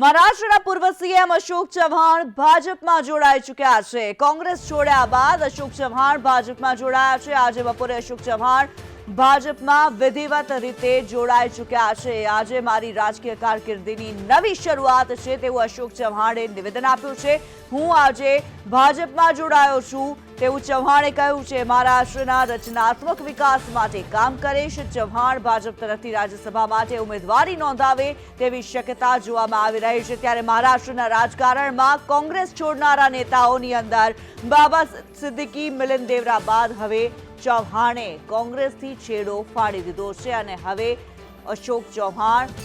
મહારાષ્ટ્રના પૂર્વ સીએમ અશોક ચવ્હાણ ભાજપમાં જોડાઈ ચૂક્યા છે. કોંગ્રેસ છોડ્યા બાદ અશોક ચવ્હાણ ભાજપમાં જોડાયા છે. આજે બપોરે અશોક ચવ્હાણ ભાજપમાં વિધિવત રીતે જોડાઈ ચૂક્યા છે. આજે મારી રાજકીય કારકિર્દીની નવી શરૂઆત છે. તેવું અશોક ચવ્હાણે નિવેદન આપ્યું છે. હું આજે ભાજપમાં જોડાયો છું. તેવું ચૌહાણે કહ્યું છે મહારાષ્ટ્રના રચનાત્મક વિકાસ માટે કામ કરીશ. ચૌહાણ ભાજપ તરફથી રાજ્યસભા માટે ઉમેદવારી નોંધાવે તેવી શક્યતા જોવામાં આવી રહી છે. ત્યારે મહારાષ્ટ્રના રાજકારણમાં કોંગ્રેસ છોડનારા નેતાઓની અંદર બાબા સિદ્દીકી, મિલિંદ દેવરા બાદ હવે ચૌહાણે કોંગ્રેસથી છેડો ફાડી દીધો છે અને હવે અશોક ચૌહાણ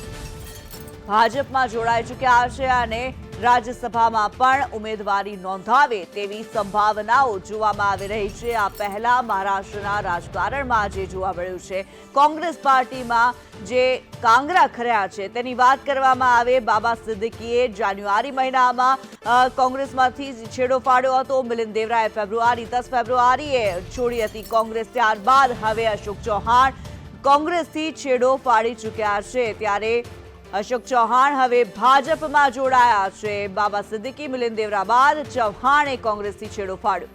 ભાજપમાં જોડાઈ ચૂક્યા છે અને રાજ્યસભામાં પણ ઉમેદવારી નોંધાવે તેવી સંભાવનાઓ જોવામાં આવી રહી છે. આ પહેલા મહારાષ્ટ્રના રાજકારણમાં આજે જોવા મળ્યું છે. કોંગ્રેસ પાર્ટીમાં જે કાંગરા ખર્યા છે તેની વાત કરવામાં આવે. બાબા સિદ્દીકીએ જાન્યુઆરી મહિનામાં કોંગ્રેસમાંથી છેડો ફાડ્યો હતો. મિલિંદ દેવરાએ ફેબ્રુઆરી, દસ ફેબ્રુઆરીએ છોડી હતી કોંગ્રેસ. ત્યારબાદ હવે અશોક ચૌહાણ કોંગ્રેસથી છેડો ફાડી ચૂક્યા છે. ત્યારે અશોક ચૌહાણ હવે ભાજપમાં જોડાયા છે. બાબા સિદ્દીકી, મિલિંદ દેવરા બાદ ચૌહાણે કોંગ્રેસથી છેડો ફાડ્યો.